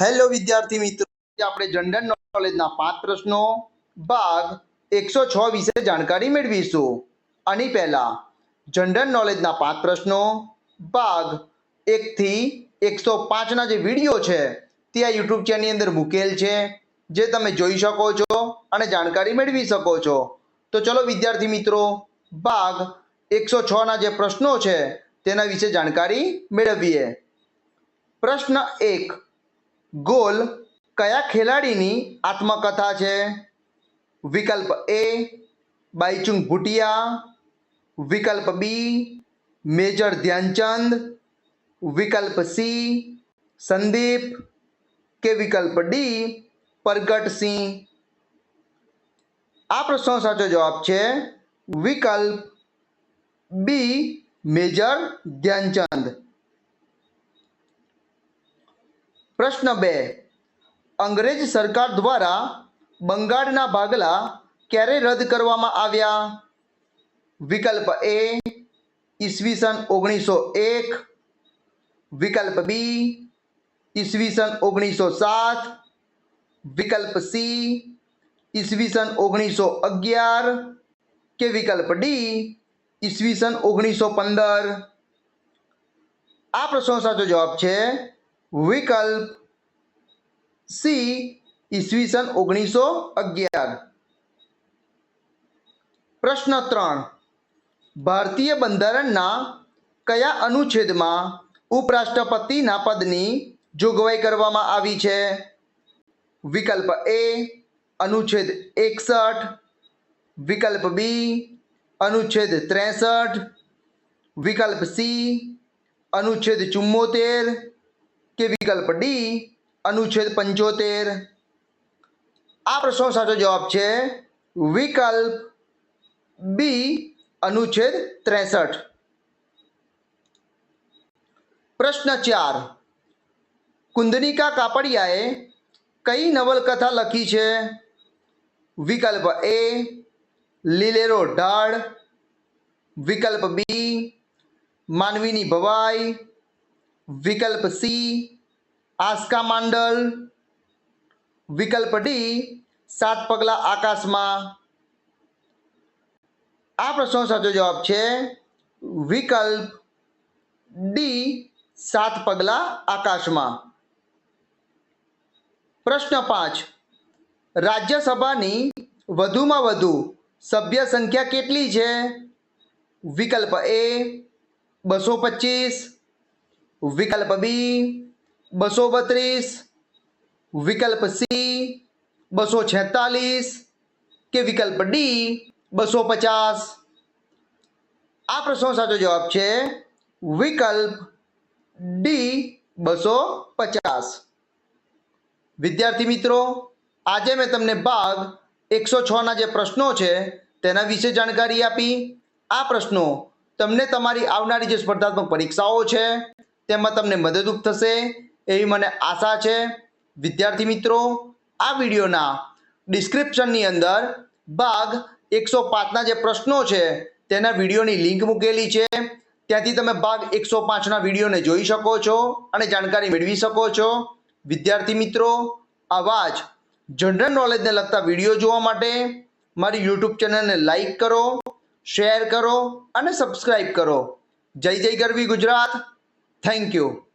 Hello વિદ્યાર્થી મિત્રો. આપણે જનરલ નોલેજના પાંચ પ્રશ્નો, ભાગ એકસો છ વિશે જાણકારી મેળવીશું. આની પહેલા જનરલ નોલેજના પાંચ પ્રશ્નો, ભાગ એકથી એકસો પાંચના જે વીડિયો છે, તે આ યુટ્યુબ ચેનલની અંદર મૂકેલ છે, જે તમે જોઈ શકો છો અને જાણકારી મેળવી શકો છો. તો ચલો, વિદ્યાર્થી મિત્રો, ભાગ એકસો છના જે પ્રશ્નો છે, તેના વિશે જાણકારી મેળવીએ. પ્રશ્ન એક ગોલ કયા ખેલાડીની આત્મકથા છે? વિકલ્પ એ બાઈચુંગ ભુટિયા. વિકલ્પ બી મેજર ધ્યાનચંદ. વિકલ્પ સી સંદીપ. કે વિકલ્પ ડી પ્રગટસિંહ આ પ્રશ્નનો સાચો જવાબ છે વિકલ્પ બી મેજર ધ્યાનચંદ. પ્રશ્ન બે. અંગ્રેજ સરકાર દ્વારા બંગાળના ભાગલા ક્યારે રદ કરવામાં આવ્યા? વિકલ્પ એ, ઈસવીસન ઓગણીસો એક. વિકલ્પ બી, ઈસવીસન ઓગણીસો સાત. વિકલ્પ સી, ઈસવીસન ઓગણીસો અગિયાર. કે વિકલ્પ ડી, ઈસવીસન ઓગણીસો પંદર? આ પ્રશ્નો સાચો જવાબ છે વિકલ્પ સી, ઈસવીસન ઓગણીસો અગિયાર. પ્રશ્ન ત્રણ. ભારતીય બંધારણના કયા અનુચ્છેદમાં ઉપરાષ્ટ્રપતિના પદની જોગવાઈ કરવામાં આવી છે? વિકલ્પ એ, અનુચ્છેદ એકસઠ. વિકલ્પ બી, અનુચ્છેદ ત્રેસઠ. વિકલ્પ સી, અનુચ્છેદ ચુમ્મોતેર કે વિકલ્પ ડી, અનુચ્છેદ પંચોતેર. આ પ્રશ્નનો સાચો જવાબ છે વિકલ્પ બી, અનુચ્છેદ ત્રેસઠ. પ્રશ્ન ચાર. કુંદનિકા કાપડિયાએ કઈ નવલકથા લખી છે? વિકલ્પ એ, લીલેરો ઢાળ. વિકલ્પ બી, માનવીની ભવાઈ. વિકલ્પ સી આસ્કા માંડલ. વિકલ્પ ડી સાત પગલા આકાશમાં. આ પ્રશ્નનો સાચો જવાબ છે વિકલ્પ ડી સાત પગલા આકાશમાં. પ્રશ્ન પાંચ, રાજ્યસભાની વધુમાં વધુ સભ્ય સંખ્યા કેટલી છે? વિકલ્પ એ બસો પચીસ. વિકલ્પ બી બસો બત્રીસ, વિકલ્પ સી બસો છેતાલીસ કે વિકલ્પ ડી બસો પચાસ? આ પ્રશ્નો સાચો જવાબ છે વિકલ્પ ડી બસો પચાસ. વિદ્યાર્થી મિત્રો, આજે મેં તમને ભાગ એકસો છના જે પ્રશ્નો છે તેના વિશે જાણકારી આપી. આ પ્રશ્નો તમને તમારી આવનારી જે સ્પર્ધાત્મક પરીક્ષાઓ છે તેમાં તમને મદદરૂપ થશે એવી મને આશા છે. વિદ્યાર્થી મિત્રો, આ વિડીયોના ડિસ્ક્રિપ્શનની અંદર ભાગ એકસો પાંચના જે પ્રશ્નો છે, તેના વિડીયોની લિંક મૂકેલી છે. ત્યાંથી તમે ભાગ એકસો પાંચના વિડીયોને જોઈ શકો છો અને જાણકારી મેળવી શકો છો. વિદ્યાર્થી મિત્રો, આવા જ જનરલ નોલેજને લગતા વીડિયો જોવા માટે મારી યુટ્યુબ ચેનલને લાઈક કરો, શેર કરો અને સબસ્ક્રાઈબ કરો. જય જય ગરવી ગુજરાત. Thank you.